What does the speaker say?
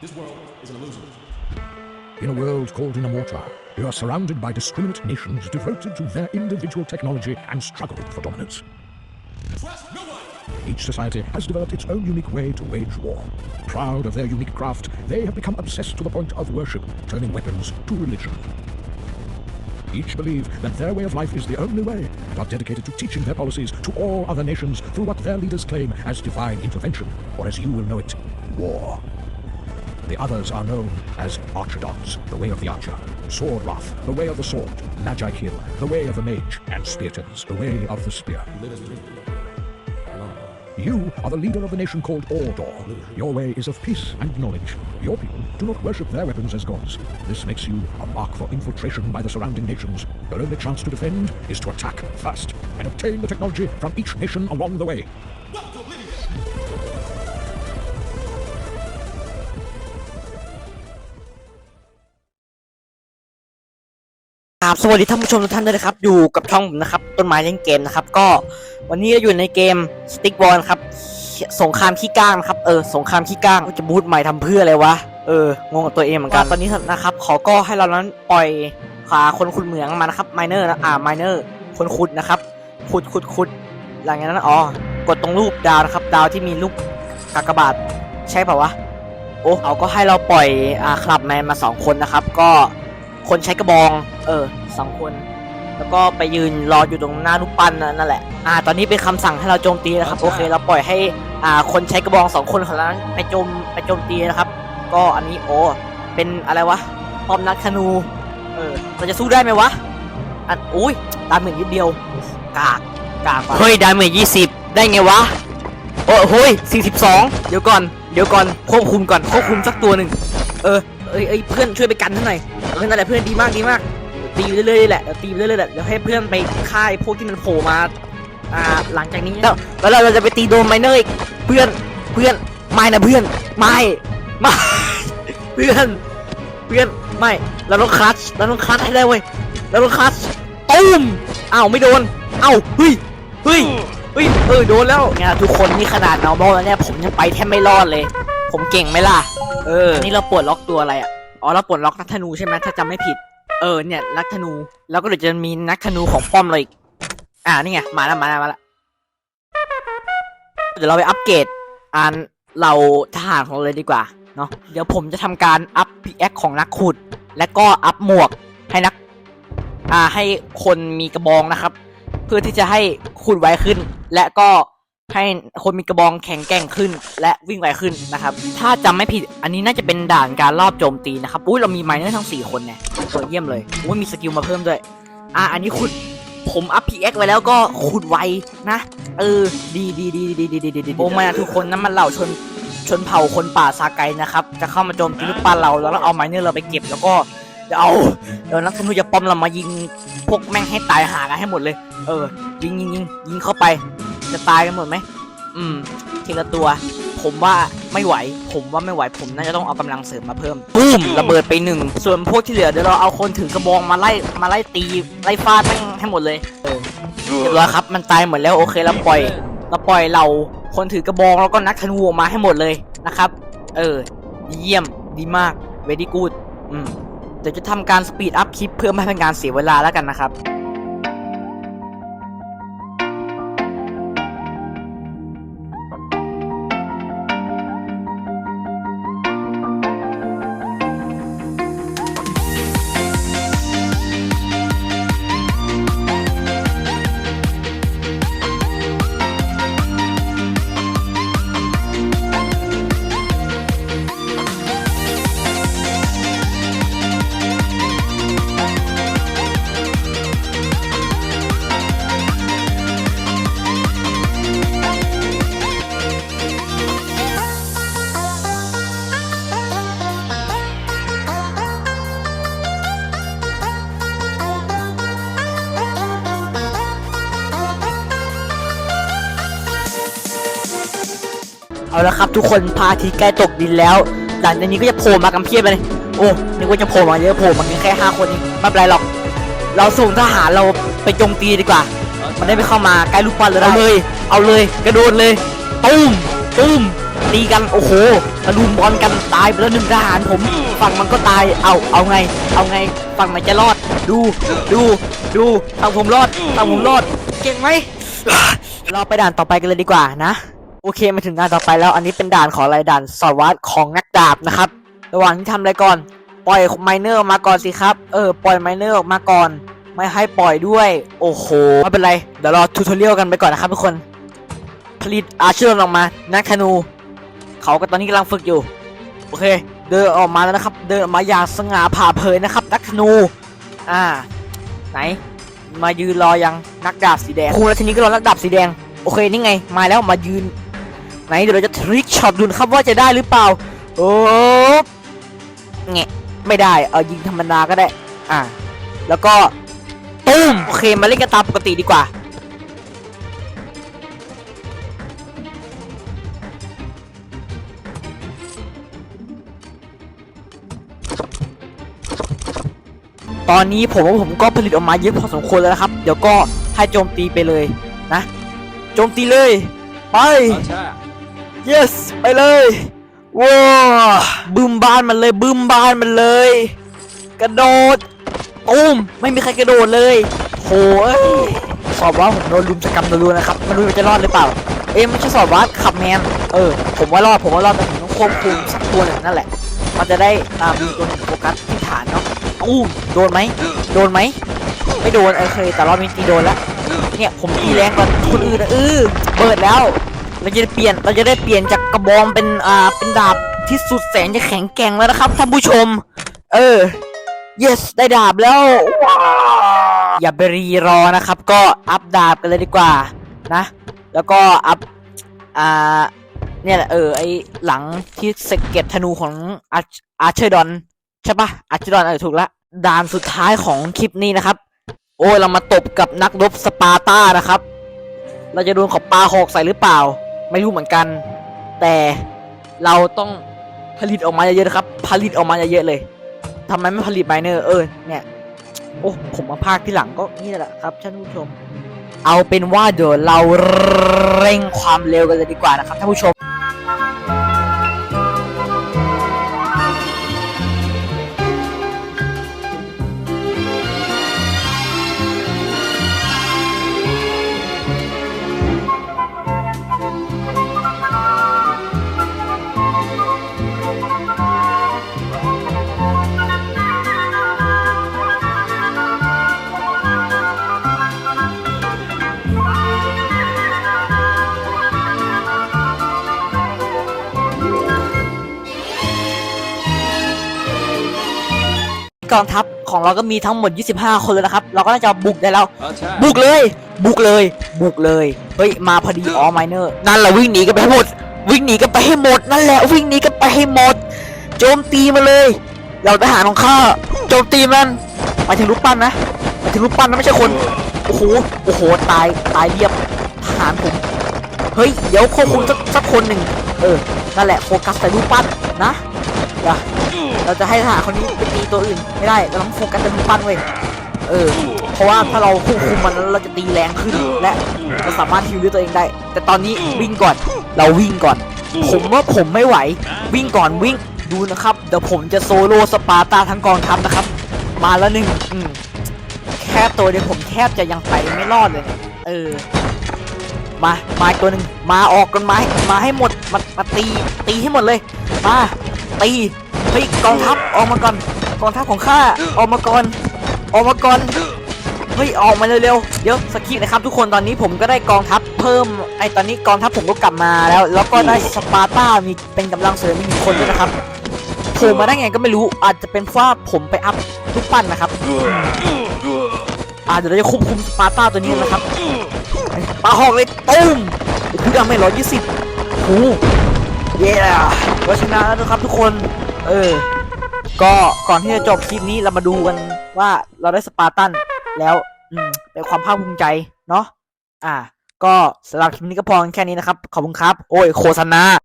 This world is an illusion. In a world called Inamorta, you are surrounded by discriminate nations devoted to their individual technology and struggle for dominance. Trust no one! Each society has developed its own unique way to wage war. Proud of their unique craft, they have become obsessed to the point of worship, turning weapons to religion. Each believe that their way of life is the only way and are dedicated to teaching their policies to all other nations through what their leaders claim as divine intervention, or as you will know it, war. The others are known as Archidons, the way of the archer, Sword Wrath, the way of the sword, Magi Kill, the way of the mage, and Speartons, the way of the spear. You are the leader of the nation called Ordor. Your way is of peace and knowledge. Your people do not worship their weapons as gods. This makes you a mark for infiltration by the surrounding nations. Your only chance to defend is to attack first and obtain the technology from each nation along the way. สวัสดีท่านผู้ชมทุกท่านด้วยนะครับ อยู่กับช่องผมนะครับ ต้นไม้เล่นเกมนะครับ ก็วันนี้เราอยู่ในเกม Stick Ball ครับ สงครามขี้ก้างครับ เออ สงครามขี้ก้างจะบูทใหม่ทำเพื่ออะไรวะ เออ งงกับตัวเองเหมือนกัน ตอนนี้นะครับ ขอก็ให้เรานั้นปล่อยขาคนขุดเหมืองมานะครับ ไมเนอร์นะอ่า ไมเนอร์ คนขุดนะครับ ขุดขุดขุดหลังจากนั้น อ๋อ กดตรงรูปดาวนะครับ ดาวที่มีรูปกากบาท ใช่ป่าวะ โอ้เอาก็ให้เราปล่อย อ่า คลับแมนมาสองคนนะครับ ก็คนใช้กระบอง เออ สองคน แล้วก็ไปยืนรออยู่ตรงหน้ารูปปั้นนั่นแหละ อ่า ตอนนี้เป็นคำสั่งให้เราโจมตีนะครับ โอเค เราปล่อยให้ อ่า คนใช้กระบองสองคนของเรานั้นไปโจมไปโจมตีนะครับ ก็อันนี้โอ้ เป็นอะไรวะป้อมนักธนู เออเราจะสู้ได้ไหมวะ อันอุ้ยดาเมจนิดเดียว กาก กากว่ะเฮ้ย ดาเมจยี่สิบได้ไงวะ โอ้โหยสี่สิบสองเดี๋ยวก่อน เดี๋ยวก่อน ควบคุมก่อน ควบคุมสักตัวหนึ่ง เออเอ้ยเอ้ยเพื่อนช่วยไปกันท่านหน่อย เออนั่นแหละเพื่อนดีมากดีมากเดี๋ยว ตีไปเรื่อยๆแหละเดี๋ยวตีไปเรื่อยๆแหละเดี๋ยวให้เพื่อนไปฆ่าไอ้พวกที่มันโผล่มาอ่าหลังจากนี้แล้วแล้วเราจะไปตีโดนไมเนอร์อีกเพื่อนเพื่อนไม่นะเพื่อนไม่ไม่เพื่อนเพื่อนไม่เราต้องคลัตช์เราต้องคลัตช์ให้ได้เว้ยเราต้องคลัตช์ตุ้มอ้าวไม่โดนเอ้าเฮ้ยเฮ้ยเฮ้ยเออโดนแล้วเนี่ยทุกคนนี่ขนาด normal แล้วเนี่ยผมยังไปแทบไม่รอดเลย ผมเก่งไหมล่ะเออนี่เราปลดล็อกตัวอะไรอะอ๋อเราปลดล็อกนักธนูใช่ไหมถ้าจำไม่ผิด เออเนี่ยนักธนู แล้วก็เดี๋ยวจะมีนักธนูของป้อมเราอีก อ่านี่ไงมาแล้วมาแล้วมาแล้วเดี๋ยวเราไปอัปเกรดอ่านเราทหารของเราเลยดีกว่าเนาะเดี๋ยวผมจะทำการอัพพีแอคของนักขุด และก็อัพหมวกให้นัก อ่าให้คนมีกระบองนะครับ เพื่อที่จะให้ขุดไวขึ้น และก็ ให้คนมีกระบองแข็งแกร่งขึ้น และวิ่งไวขึ้นนะครับ ถ้าจำไม่ผิดอันนี้น่าจะเป็นด่านการรอบโจมตีนะครับอุ้ยเรามีไมเนอร์ทั้ง 4 คนเนี่ยสวยเยี่ยมเลยอุ้ยมีสกิลมาเพิ่มด้วย อะอันนี้ขุดผมอัพพีเอ็กไว้แล้วก็ขุดไวนะ เออ ดีดีดีดีดีดีดีดีโอ้มาทุกคนนั้นมันเหล่าชนชนเผ่าคนป่าซาไกนะครับ จะเข้ามาโจมตีลูกปลาเราแล้วเอาไมเนอร์เราไปเก็บแล้วก็จะเอาเดี๋ยวนักธนูจะปอมเรามายิงพวกแม่งให้ตายหากันให้หมดเลย เออยิงยิงยิงยิงเข้าไป จะตายกันหมดไหมอืม ทีละตัว ผมว่าไม่ไหว ผมว่าไม่ไหว ผมน่าจะต้องเอากำลังเสริมมาเพิ่มปุ้มระเบิดไปหนึ่ง ส่วนพวกที่เหลือเดี๋ยวเราเอาคนถือกระบองมาไล่มาไล่ตีไล่ฟาดแม่งให้หมดเลยเออเรียบร้อยครับ มันตายหมดแล้วโอเคเราปล่อยเราปล่อยเราคนถือกระบองแล้วก็นักธนูออกมาให้หมดเลยนะครับ เออ เยี่ยมดีมาก very good อืมเดี๋ยวจะทำการสปีดอัพคลิปเพื่อไม่ให้เป็นการเสียเวลาแล้วกันนะครับ เอาละครับทุกคนพาทิตย์ใกล้ตกดินแล้ว หลังจากนี้ก็จะโผล่มากันเพียบเลยโอ้นึกว่าจะโผล่มาเยอะโผล่มาแค่ห้าคนเองไม่เป็นไรหรอก เราส่งทหารเราไปโจมตีดีกว่า มันได้ไม่เข้ามาใกล้ลูกปั้นเลยเอาเลย เอาเลยกระโดดเลยตุ้มตุ้มตีกันโอ้โหตะลุมบอลกันตายไปแล้วหนึ่งทหารผมฝั่งมันก็ตายเอาเอาไง เอาไงฝั่งไหนจะรอด ดูดูดูฝั่งผมรอดฝั่งผมรอด เก่งไหมเราไปด่านต่อไปกันเลยดีกว่านะ โอเคมาถึงด่านต่อไปแล้วอันนี้เป็นด่านของอะไรด่านสวัตรของนักดาบนะครับ ระหว่างที่ทำอะไรก่อน ปล่อยไมเนอร์มาก่อนสิครับ เออปล่อยไมเนอร์ออกมาก่อน ไม่ให้ปล่อยด้วย โอ้โหไม่เป็นไร เดี๋ยวรอทูทอเรียลกันไปก่อนนะครับทุกคน ผลิตอาชอร์ออกมา นักธนู เขาก็ตอนนี้กำลังฝึกอยู่ โอเค เดินออกมาแล้วนะครับ เดินออกมาอย่างสง่าผ่าเผยนะครับ นักธนู อ่า ไหน มายืนรอยังนักดาบสีแดงครูแล้วทีนี้ก็รอนักดาบสีแดง โอเคนี่ไง มาแล้วมายืน ไหนเดี๋ยวเราจะทริกช็อตดูนะครับว่าจะได้หรือเปล่าโอ้เงะไม่ได้เอายิงธรรมดาก็ได้ อ่า แล้วก็ตุ้มโอเคมาเล่นกันตามปกติดีกว่าตอนนี้ผมว่าผมก็ผลิตออกมาเยอะพอสมควรแล้วนะครับ เดี๋ยวก็ให้โจมตีไปเลยนะ โจมตีเลย ไป yes ไปเลยว้าบึมบานมันเลยบึมบานมันเลย กระโดดตุ้มไม่มีใครกระโดดเลยโหยสอบว่าผมโดนลุมสกรรมรัวๆนะครับไม่รู้ว่าจะรอดหรือเปล่า เอ้ไม่ใช่สอบว่าขับแมนเออ ผมว่ารอดผมว่ารอดแต่ผมต้องควบคุมสักตัวหนึ่งนั่นแหละ มันจะได้อ่ามตัวหนึ่งโฟกัสที่ฐานเนาะอู้โดนไหมโดนไหมไม่โดนโอเคแต่รอบนี้ตีโดนแล้วเนี่ยผมตีแรงกว่าคนอื่นนะเออเปิดแล้ว เราจะได้เปลี่ยนเราจะได้เปลี่ยนจากกระบองเป็นอ่าเป็นดาบที่สุดแสนจะแข็งแกร่งแล้วนะครับท่านผู้ชม เออ yes ได้ดาบแล้วว้าอย่าไปรีรอนะครับ ก็อัพดาบกันเลยดีกว่านะ แล้วก็อัพอ่าเนี่ยแหละเออไอหลังที่สเก็ตธนูของอาร์อาร์เชดอนใช่ปะอาร์เชดอนเออถูกละด่านสุดท้ายของคลิปนี้นะครับ โอ้ยเรามาตบกับนักรบสปาร์ตานะครับ เราจะโดนขอบปลาหอกใส่หรือเปล่า ไม่รู้เหมือนกัน แต่เราต้องผลิตออกมาเยอะๆนะครับ ผลิตออกมาเยอะๆเลยทำไมไม่ผลิตไมเนอร์เออเนี่ยโอ้ผมมาพากที่หลังก็นี่แหละครับท่านผู้ชม เอาเป็นว่าเดี๋ยวเราเร่งความเร็วกันเลยดีกว่านะครับท่านผู้ชม กองทัพของเราก็มีทั้งหมด 25 คนเลยนะครับ เราก็น่าจะบุกได้แล้ว Attack. บุกเลย บุกเลย บุกเลย เฮ้ย มาพอดีอ๋อไมเนอร์ นั่นแหละวิ่งหนีกันไปให้หมด วิ่งหนีกันไปให้หมด นั่นแหละวิ่งหนีกันไปให้หมด โจมตีมาเลย เราทหารของข้า โจมตีมันหมายถึงรูปปั้นนะหมายถึงรูปปั้นนะไม่ใช่คน โอ้โห โอ้โห ตาย ตายเรียบ ทหารผม เฮ้ย เดี๋ยวควบคุมสักสักคนหนึ่ง เออ นั่นแหละโฟกัสแต่รูปปั้นนะเดี๋ยว เราจะให้ทหารคนนี้ไปตีตัวอื่นไม่ได้เราต้องโฟกัสแต่รูปปั้นเว้ยเออ เพราะว่าถ้าเราควบคุมมันแล้วเราจะตีแรงขึ้นและเราสามารถฮิวด้วยตัวเองได้ แต่ตอนนี้วิ่งก่อนเราวิ่งก่อน ผมว่าผมไม่ไหว วิ่งก่อนวิ่งดูนะครับเดี๋ยวผมจะโซโล่สปาร์ตาทั้งกองทัพนะครับ มาแล้วหนึ่งอืมแค่ตัวเดียวผมแทบจะยังไปไม่รอดเลย เออ มามาตัวหนึ่งมาออกกันมาให้มาให้หมดมามาตีตีให้หมดเลย มาตี เฮ้ยกองทัพออกมาก่อนกองทัพของข้าออกมาก่อนออกมาก่อนเฮ้ยออกมาเร็วๆเดี๋ยวสกิปนะครับทุกคนตอนนี้ผมก็ได้กองทัพเพิ่มไอตอนนี้กองทัพผมก็กลับมาแล้ว แล้วก็ได้สปาร์ต้ามีเป็นกำลังเสริมมีหนึ่งคนด้วยนะครับโผล่มาได้ไงก็ไม่รู้อาจจะเป็นเพราะผมไปอัพทุกปั้นนะครับอ่าเดี๋ยวเราจะควบคุมสปาร์ต้าตัวนี้นะครับปาหอกเลยตุ้มคือดาเมจร้อยยี่สิบโอ้เย้ก็ชนะแล้วนะครับทุกคน เออ ก็ก่อนที่จะจบคลิปนี้เรามาดูกันว่าเราได้สปาร์ตันแล้ว อืมเป็นความภาคภูมิใจเนาะ อ่า ก็สำหรับคลิปนี้ก็พอแค่นี้นะครับ ขอบคุณครับ โอ้ยโฆษณา